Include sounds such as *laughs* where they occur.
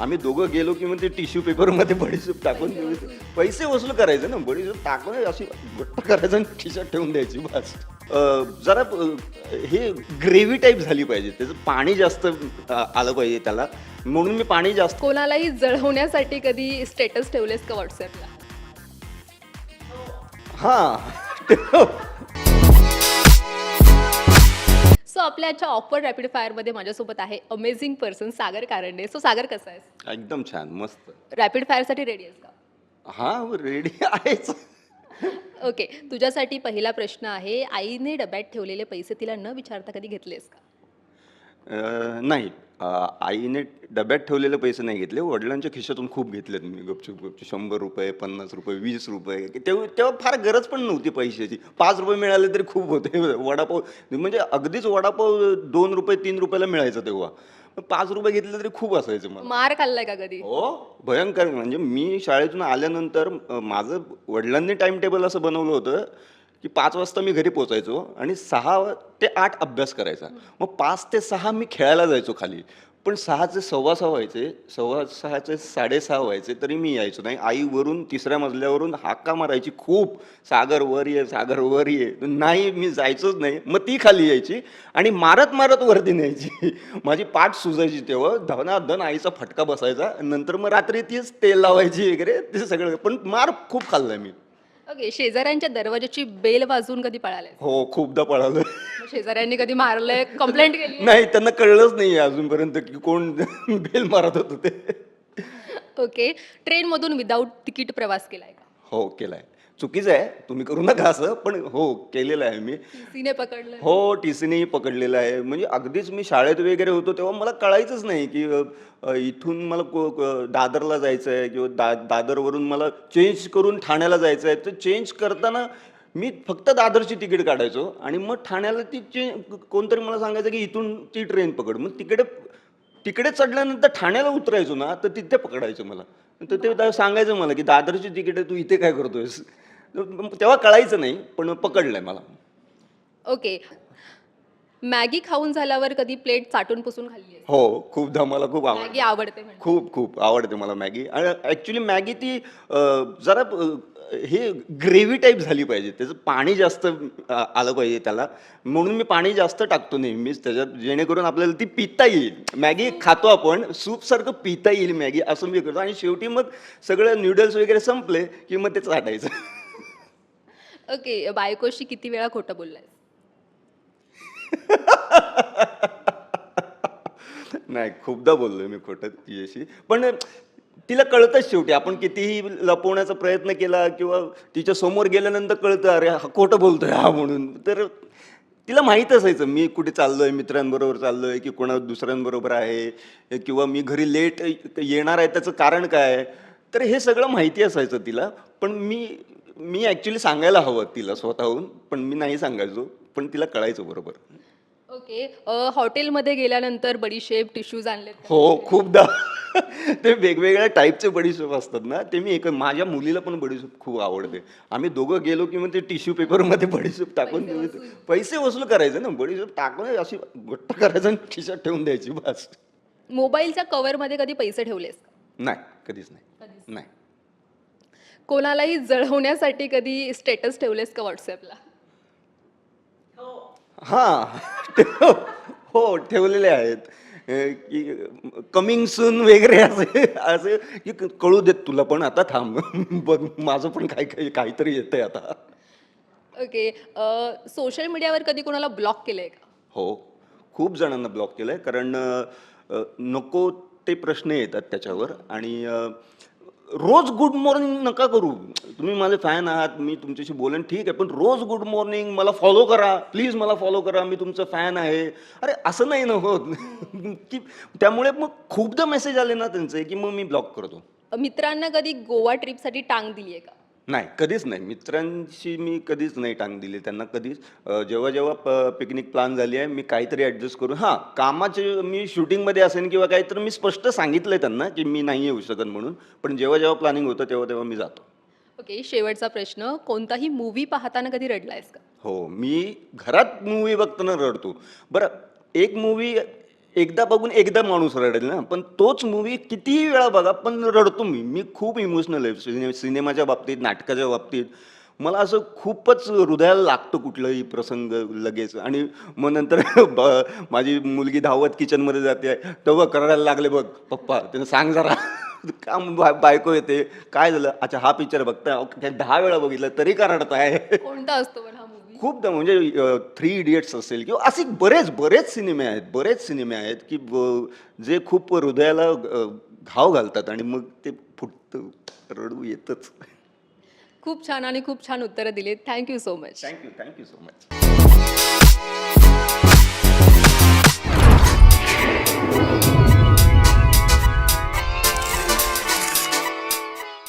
आम्ही दोघं गेलो की मग ते टिश्यू पेपरमध्ये बडीशेप टाकून. पैसे वसूल करायचे ना बडीशेप टाकून अशी घट्ट करायचं आणि खिशात ठेवून द्यायची बस. जरा हे ग्रेव्ही टाईप झाली पाहिजे त्याचं पाणी जास्त आलं पाहिजे त्याला. म्हणून मी पाणी जास्त कोणालाही जळवण्यासाठी कधी स्टेटस ठेवलेस का व्हॉट्सअपला हां. आपल्या आजच्या ऑफर रॅपिड फायरमध्ये माझ्यासोबत आहे amazing person Sagar Karande. So Sagar कसा आहेस? एकदम छान मस्त. रॅपिड फायरसाठी रेडी आहेस का? हां रेडी आहेच. ओके तुझ्यासाठी पहिला प्रश्न आहे आईने डब्यात ठेवलेले पैसे तिला न विचारता कधी घेतलेस का? अं, नाही. अं, आईने डब्यात ठेवलेले पैसे नाही घेतले. वडिलांच्या खिशातून खूप घेतलेत मी. गपचूप गपचूप. शंभर रुपये पन्नास रुपये वीस रुपये. तेव्हा तेव्हा फार गरज पण नव्हती पैशाची. पाच रुपये मिळाले तरी खूप होते. वडापाव म्हणजे अगदीच वडापाव दोन रुपये तीन रुपयाला मिळायचं तेव्हा. पाच रुपये घेतले तरी खूप असायचं मला. मार खाल्लाय का कधी? हो. भयंकर. म्हणजे मी शाळेतून आल्यानंतर अं, माझं वडिलांनी टाइम टेबल असं बनवलं होतं. की पाच वाजता मी घरी पोचायचो आणि सहा ते आठ अभ्यास करायचा. मग पाच ते सहा मी खेळायला जायचो खाली. पण सहाचे सव्वा सहा व्हायचे सव्वा सहाचे साडेसहा व्हायचे तरी मी यायचो नाही. आई वरून तिसऱ्या मजल्यावरून हाका मारायची खूप. सागर वर ये सागर वर ये. नाही मी जायचोच नाही. मग ती खाली यायची आणि मारत मारत वरती न्यायची. माझी पाठ सुजायची तेव्हा. धना धन आईचा फटका बसायचा. नंतर मग रात्री तीच तेल लावायची वगैरे. ते सगळं. पण मार खूप खाल्लाय मी. ओके शेजाऱ्यांच्या दरवाजाची बेल वाजवून कधी पळाले हो खूपदा पळालो शेजाऱ्यांनी कधी मारलंय? कंप्लेंट केली नाही त्यांना कळलंच नाही अजूनपर्यंत की कोण *laughs* बेल मारत होतं ते. ओके ट्रेनमधून विदाऊट तिकीट प्रवास केलाय का? हो केलाय. चुकीचं आहे तुम्ही करू नका असं पण हो केलेलं आहे मी. सीने पकडलं हो टी सीनेही पकडलेलं आहे. म्हणजे अगदीच मी शाळेत वगैरे होतो तेव्हा मला कळायचंच नाही की अ, इथून मला को- को- दादरला जायचं आहे किंवा दा दादरवरून मला चेंज करून ठाण्याला जायचं आहे तर चेंज करताना मी फक्त दादरची तिकीट काढायचो आणि मग ठाण्याला ती चे कोणतरी मला सांगायचं की इथून ती ट्रेन पकड. मग तिकडे तिकडे चढल्यानंतर ठाण्याला उतरायचो ना तर तिथे पकडायचं मला. तर ते सांगायचं मला की दादरची तिकीट आहे तू इथे काय करतोयस? तेव्हा कळायचं नाही पण पकडलंय मला. ओके. मॅगी खाऊन झाल्यावर कधी प्लेट चाटून पुसून खाल्ली हो खूपदा मला खूप आवड मॅगी आवडते म्हणजे खूप खूप आवडते मला मॅगी. आणि ॲक्च्युली मॅगी ती अं, जरा अं, हे ग्रेव्ही टाईप झाली पाहिजे. त्याचं पाणी जास्त आलं पाहिजे त्याला. म्हणून मी पाणी जास्त टाकतो नेहमीच. त्याच्यात जेणेकरून आपल्याला ती पिता येईल. मॅगी खातो आपण सूपसारखं पिता येईल मॅगी असं मी करतो. आणि शेवटी मग सगळं नूडल्स वगैरे संपले की मग ते चाटायचं. ओके बायकोशी किती वेळा खोटं बोललाय *laughs* नाही खूपदा बोललोय मी खोटं तिच्याशी पण तिला कळतंच शेवटी. आपण कितीही लपवण्याचा प्रयत्न केला किंवा तिच्या समोर गेल्यानंतर कळतं अरे हा खोटं बोलतोय हा म्हणून. तर तिला माहीत असायचं मी कुठे चाललोय मित्रांबरोबर चाललोय की कोणा दुसऱ्यांबरोबर आहे? किंवा मी घरी लेट येणार आहे त्याचं कारण काय आहे? तर हे सगळं माहिती असायचं तिला. पण मी मी ॲक्च्युली सांगायला हवं तिला स्वतःहून पण मी नाही सांगायचो. पण तिला कळायचं बरोबर. ओके. हॉटेलमध्ये गेल्यानंतर बडीशेप टिश्यूज आणले हो खूपदा. ते वेगवेगळ्या टाईपचे बडीशेप असतात ना ते मी एक माझ्या मुलीला पण बडीशेप खूप आवडते. आम्ही दोघं गेलो की मग ते टिश्यू पेपरमध्ये बडीशेप टाकून देऊ पैसे वसूल करायचे ना बडीशेप टाकून अशी घट्ट करायचं आणि खिशात ठेवून द्यायची बस. मोबाईलच्या कव्हरमध्ये कधी पैसे ठेवलेस? नाही कधीच नाही. नाही. कोणालाही जळवण्यासाठी कधी स्टेटस ठेवलेस का व्हॉट्सअपला हां *laughs* हो ठेवलेले आहेत. की कमिंग सून वगैरे असे असे की कळू देत तुला पण आता थांब. बघ माझं पण काही काही काहीतरी येतंय आता. ओके. सोशल मीडियावर कधी कोणाला ब्लॉक केलंय का? हो. खूप जणांना ब्लॉक केलं आहे कारण अ, नको ते प्रश्न येतात त्याच्यावर. आणि अ, रोज गुड मॉर्निंग नका करू. तुम्ही माझे फॅन आहात मी तुमच्याशी बोलेन ठीक आहे पण रोज गुड मॉर्निंग मला फॉलो करा. प्लीज मला फॉलो करा मी तुमचं फॅन आहे. अरे असं नाही ना होत. *laughs* की त्यामुळे मग खूपदा मेसेज आले ना त्यांचे की मग मी ब्लॉक करतो. मित्रांना कधी गोवा ट्रिपसाठी टांग दिली आहे का? नाही कधीच नाही. मित्रांशी मी कधीच नाही टांग दिली. त्यांना कधीच अ, जेव्हा जेव्हा पिकनिक प्लॅन झाली आहे मी काहीतरी ॲडजस्ट करून हां कामाचे मी शूटिंगमध्ये असेन किंवा काही तर मी स्पष्ट सांगितलं आहे त्यांना की मी नाही येऊ शकत म्हणून. पण जेव्हा जेव्हा प्लॅनिंग होतं तेव्हा तेव्हा मी जातो. ओके शेवटचा प्रश्न. कोणताही मूवी पाहताना कधी रडलायस का? हो मी घरात मूवी बघताना रडतो. बरं एक मूवी एकदा बघून एकदा माणूस रडेल ना. पण तोच मूवी कितीही वेळा बघा पण रडतो मी. मी खूप इमोशनल आहे. सिने सिनेमाच्या बाबतीत नाटकाच्या बाबतीत. मला असं खूपच हृदयाला लागतं कुठलाही प्रसंग लगेच. आणि मग नंतर *laughs* ब- माझी मुलगी धावत किचनमध्ये जाते. तेव्हा करायला लागले बघ पप्पा त्यानं सांग जरा. *laughs* काम बा- बायको येते. काय झालं? अच्छा हा पिक्चर बघताय. दहा वेळा बघितलं तरी का रडताय कोणता असतो पण खूप म्हणजे थ्री इडियट्स असेल किंवा असे बरेच बरेच सिनेमे आहेत बरेच सिनेमे आहेत की जे खूप हृदयाला घाव घालतात आणि मग ते फुटतं रडू येतच. खूप छान आणि खूप छान उत्तरं दिलीत. Thank you so much thank you thank you so much